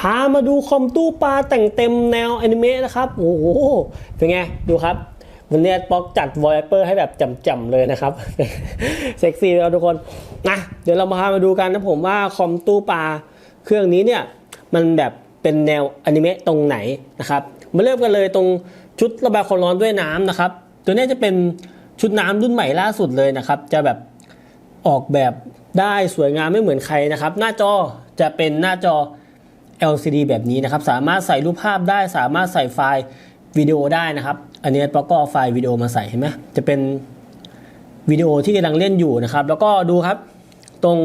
พามาดูคอมตู้ปลาแต่งเต็มแนวอนิเมะนะครับ โอ้โห เป็นไง ดูครับ วันนี้ป๊อกจัดวอลเปอร์ให้แบบจำๆเลยนะครับ เซ็กซี่แล้วทุกคนนะเดี๋ยวเรามาพามาดูกันนะผมว่าคอมตู้ปลาเครื่องนี้เนี่ย มันแบบเป็นแนวอนิเมะตรงไหนนะครับ มาเริ่มกันเลยตรงชุดระบายความร้อนด้วยน้ำนะครับ ตัวนี้จะเป็นชุดน้ำรุ่นใหม่ล่าสุดเลยนะครับ จะแบบออกแบบได้สวยงามไม่เหมือนใครนะครับ หน้าจอจะเป็นหน้าจอ LCD แบบนี้นะครับ สามารถใส่รูปภาพได้ สามารถใส่ไฟล์วิดีโอได้นะครับ อันนี้ป๊อกก็เอาไฟล์วิดีโอมาใส่เห็นไหมจะเป็นวิดีโอที่กำลังเล่นอยู่นะครับ แล้วก็ดูครับ ตรง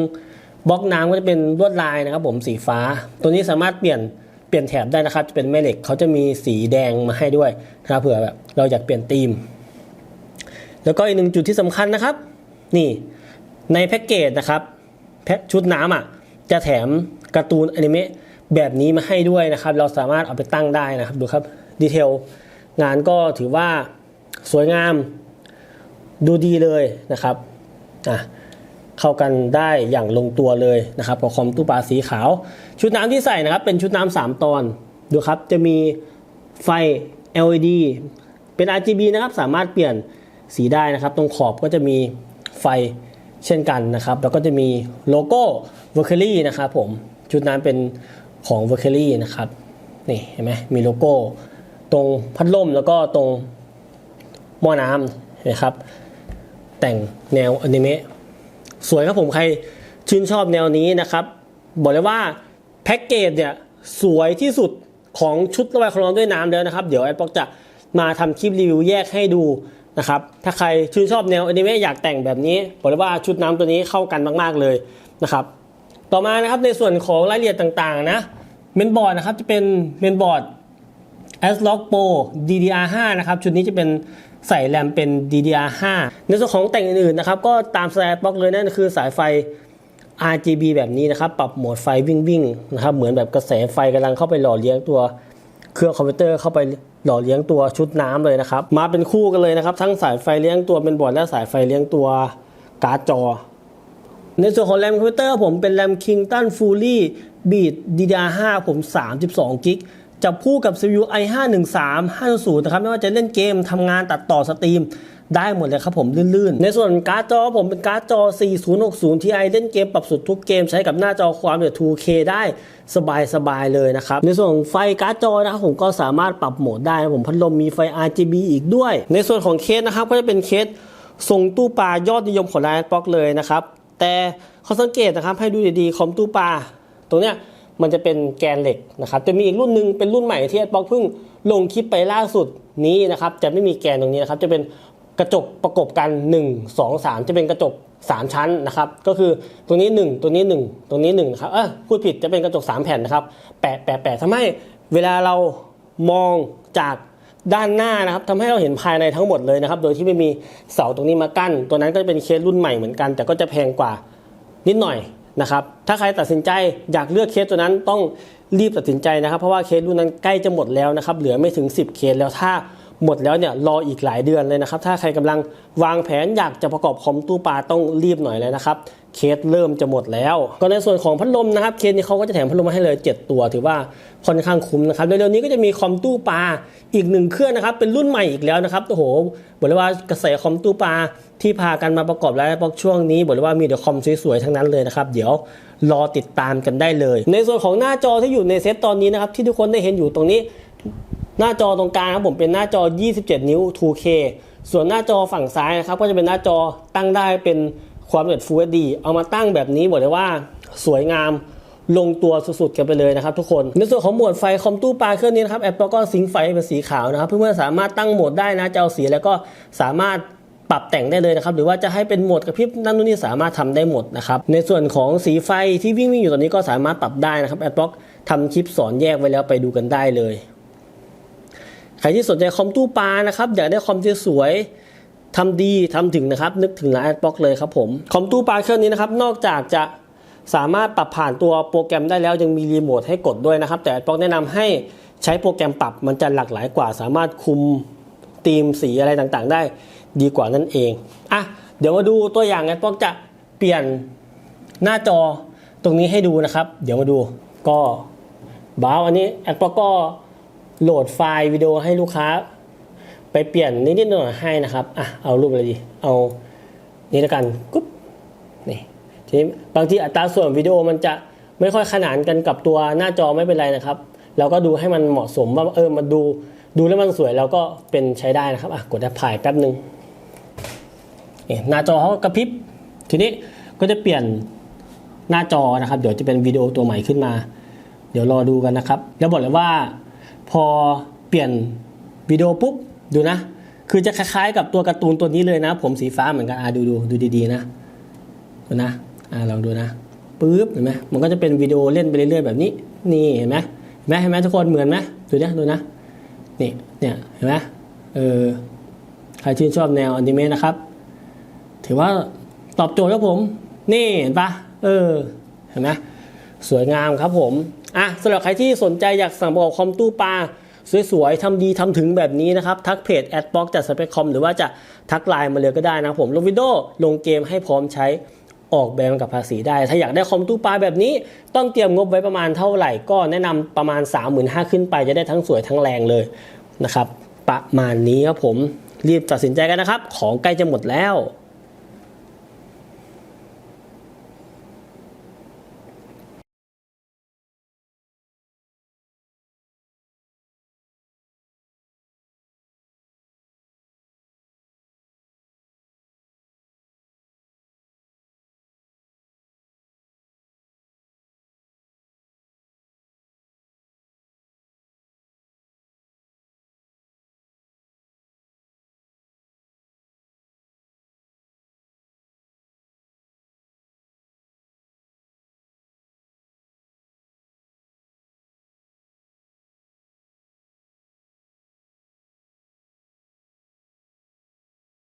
บล็อกน้ำก็จะเป็นลวดลายนะครับ ผมสีฟ้า ตัวนี้สามารถเปลี่ยนเปลี่ยนแถบได้นะครับ จะเป็นแม่เหล็กเขาจะมีสีแดงมาให้ด้วยนะครับเผื่อแบบเราอยากเปลี่ยนธีม แล้วก็อีกหนึ่งจุดที่สำคัญนะครับ นี่ในแพ็กเกจนะครับแพ็คชุดน้ำอะจะแถมการ์ตูนอนิเมะ แบบนี้มาให้ด้วยนะครับ เราสามารถเอาไปตั้งได้นะครับดูครับดีเทลงานก็ถือว่าสวยงามดูดีเลยนะครับอะเข้ากันได้อย่างลงตัวเลยนะครับกับคอมตู้ปลาสีขาว ชุดน้ำที่ใส่นะครับ เป็นชุดน้ำสามตอนดูครับจะมีไฟ LED เป็น RGB นะครับ สามารถเปลี่ยนสีได้นะครับ ตรงขอบก็จะมีไฟเช่นกันนะครับ แล้วก็จะมีโลโก้ v e r c a l y นะครับผม ชุดนั้นเป็น ของ v e r c a l y นะครับนี่เห็นไหมมีโลโก้ ตรงพัดลมแล้วก็ตรงหม้อน้ำนะครับ แต่งแนวอนิเมะสวยครับผมใครชื่นชอบแนวนี้นะครับ บอกเลยว่าแพ็กเกจเนี่ยสวยที่สุดของชุดระบายความร้อนด้วยน้ำแล้วนะครับ เดี๋ยวแอดบอกจะมาทำคลิปรีวิวแยกให้ดูนะครับ ถ้าใครชื่นชอบแนวอนิเมะอยากแต่งแบบนี้ บอกเลยว่าชุดน้ำตัวนี้เข้ากันมาก ๆ เลยนะครับ ต่อมานะครับในส่วนของรายละเอียดต่างๆนะเมนบอร์ดนะครับจะเป็นเมนบอร์ด s l o g Pro DDR5 นะครับชุดนี้จะเป็นใส่แรมเป็น DDR5 ในส่วนของแต่งอื่นๆนะครับก็ตามสไตล์บล็อกเลยนั่นคือสายไฟ RGB แบบนี้นะครับ ปรับโหมดไฟวิ่งวิ่งๆนะครับเหมือนแบบกระแสไฟกำลังเข้าไปหล่อเลี้ยงตัวเครื่องคอมพิวเตอร์เข้าไปหล่อเลี้ยงตัวชุดน้ำเลยนะครับ มาเป็นคู่กันเลยนะครับ ทั้งสายไฟเลี้ยงตัวเป็นบอร์ดและสายไฟเลี้ยงตัวการ์ดจอ ในส่วนของแรมคอมพิวเตอร์ผมเป็นแรม Kingston Fully Beat DDR5 ผม 32กิกจับคู่กับ CPU i5 13500นะครับไม่ว่าจะเล่นเกมทำงานตัดต่อสตรีมได้หมดเลยครับผมลื่นๆ ในส่วนการ์ดจอผมเป็นการ์ดจอ 4060 Ti เล่นเกมปรับสุดทุกเกมใช้กับหน้าจอความละเอียด 2K ได้สบายๆเลยนะครับ ในส่วนไฟการ์ดจอนะครับผมก็สามารถปรับโหมดได้นะผมพัดลมมีไฟ RGB อีกด้วย ในส่วนของเคสนะครับก็จะเป็นเคสทรงตู้ปลายอดนิยมของไลน์บ็อกเลยนะครับ แต่เขาสังเกตนะครับให้ดูดีๆคอมตู้ปลาตรงเนี้ยมันจะเป็นแกนเหล็กนะครับจะมีอีกรุ่นหนึ่งเป็นรุ่นใหม่ที่แอดบ็อกเพิ่งลงคลิปไปล่าสุดนี้นะครับจะไม่มีแกนตรงนี้นะครับจะเป็นกระจกประกบกัน 1 2 3 จะเป็นกระจก 3 ชั้นนะครับ ก็คือตรงนี้ 1 ตัวนี้ 1ตรงนี้1นะครับเออพูดผิดจะเป็นกระจก 3 แผ่นนะครับแปะแปะแปะทำให้เวลาเรามองจาก ด้านหน้านะครับทำให้เราเห็นภายในทั้งหมดเลยนะครับ โดยที่ไม่มีเสาตรงนี้มากั้น ตัวนั้นก็เป็นเคสรุ่นใหม่เหมือนกัน แต่ก็จะแพงกว่านิดหน่อยนะครับ ถ้าใครตัดสินใจอยากเลือกเคสตัวนั้นต้องรีบตัดสินใจนะครับ เพราะว่าเคสรุ่นนั้นใกล้จะหมดแล้วนะครับ เหลือไม่ถึง 10 เคสแล้วถ้าหมดแล้วเนี่ยรออีกหลายเดือนเลยนะครับ ถ้าใครกำลังวางแผนอยากจะประกอบคอมตู้ปลาต้องรีบหน่อยเลยนะครับ เคสเริ่มจะหมดแล้ว ก็ในส่วนของพัดลมนะครับเคสนี้เขาก็จะแถมพัดลมมาให้เลย 7 ตัว ถือว่าค่อนข้างคุ้มนะครับเร็วๆนี้ก็จะมีคอมตู้ปลาอีกหนึ่งเครื่องนะครับเป็นรุ่นใหม่อีกแล้วนะครับโอ้โหบอกเลยว่ากระแสคอมตู้ปลาที่พากันมาประกอบแล้วพวกช่วงนี้บอกเลยว่ามีแต่คอมสวยๆทั้งนั้นเลยนะครับเดี๋ยวรอติดตามกันได้เลย ในส่วนของหน้าจอที่อยู่ในเซตตอนนี้นะครับที่ทุกคนได้เห็นอยู่ตรงนี้ หน้าจอตรงกลางครับผมเป็นหน้าจอ 27 นิ้ว 2K ส่วนหน้าจอฝั่งซ้ายนะครับก็จะเป็นหน้าจอตั้งได้เป็น ความละเอียด Full HD เอามาตั้งแบบนี้บอกเลยว่าสวยงามลงตัวสุดๆกันไปเลยนะครับทุกคน ในส่วนของโหมดไฟคอมตู้ปลาเครื่องนี้นะครับแอปก็ซิงไฟเป็นสีขาวนะครับ เพื่อนๆสามารถตั้งโหมดได้นะจะเอาสีแล้วก็สามารถปรับแต่งได้เลยนะครับ หรือว่าจะให้เป็นโหมดกระพริบนั่นนู่นนี่สามารถทำได้หมดนะครับ ในส่วนของสีไฟที่วิ่งวิ่งอยู่ตอนนี้ก็สามารถปรับได้นะครับแอปทำคลิปสอนแยกไว้แล้วไปดูกันได้เลย ใครที่สนใจคอมตู้ปลานะครับอยากได้คอมที่สวย ทำดีทำถึงนะครับ นึกถึงร้านแอดบ็อกเลยครับผมคอมตู้ปลาเครื่องนี้นะครับ นอกจากจะสามารถปรับผ่านตัวโปรแกรมได้แล้วยังมีรีโมทให้กดด้วยนะครับ แต่แอดบ็อกแนะนำให้ใช้โปรแกรมปรับมันจะหลากหลายกว่า สามารถคุมธีมสีอะไรต่างๆ ได้ดีกว่านั่นเองอะเดี๋ยวมาดูตัวอย่างแอดบ็อกจะเปลี่ยนหน้าจอตรงนี้ให้ดูนะครับ เดี๋ยวมาดูก็บ้าวอันนี้แอปก็โหลดไฟล์วิดีโอให้ลูกค้า ไปเปลี่ยนนิดๆหน่อยๆให้นะครับอะเอารูปอะไรดีเอานี่แล้วกันกุ๊บนี่ทีนี้บางทีอัตราส่วนวิดีโอมันจะไม่ค่อยขนานกันกับตัวหน้าจอไม่เป็นไรนะครับเราก็ดูให้มันเหมาะสมว่าเออมันดูดูแล้วมันสวยเราก็เป็นใช้ได้นะครับอะกดแอปพลายแป๊บหนึ่งนี่หน้าจอเขากระพริบทีนี้ก็จะเปลี่ยนหน้าจอนะครับ เดี๋ยวจะเป็นวิดีโอตัวใหม่ขึ้นมา เดี๋ยวรอดูกันนะครับ แล้วบอกเลยว่า พอเปลี่ยนวิดีโอปุ๊บ ดูนะ คือจะคล้ายๆ กับตัวการ์ตูนตัวนี้เลยนะ ผมสีฟ้าเหมือนกันอะดูดูดูดีๆนะดูนะอะลองดูนะปึ๊บเห็นไหมมันก็จะเป็นวิดีโอเล่นไปเรื่อยๆแบบนี้ นี่เห็นไหมเห็นไหมเห็นไหมทุกคนเหมือนไหมดูนะดูนะนี่เนี่ยเห็นไหมเออใครชื่นชอบแนวอนิเมะนะครับ ถือว่าตอบโจทย์ครับผม นี่เห็นปะเออเห็นไหมสวยงามครับผมอะสำหรับใครที่สนใจอยากสั่งประกอบคอมตู้ปลา สวยๆทำดีทำถึงแบบนี้นะครับ ทักเพจแอดบ็อกจัดสเปคคอมหรือว่าจะทักไลน์มาเลยก็ได้นะผมลงวิดีโอลงเกมให้พร้อมใช้ออกแบบกับภาษีได้ ถ้าอยากได้คอมตู้ปลาแบบนี้ ต้องเตรียมงบไว้ประมาณเท่าไหร่ ก็แนะนำประมาณ 35,000ขึ้นไปจะได้ทั้งสวยทั้งแรงเลยนะครับประมาณนี้ครับผมรีบตัดสินใจกันนะครับ ของใกล้จะหมดแล้ว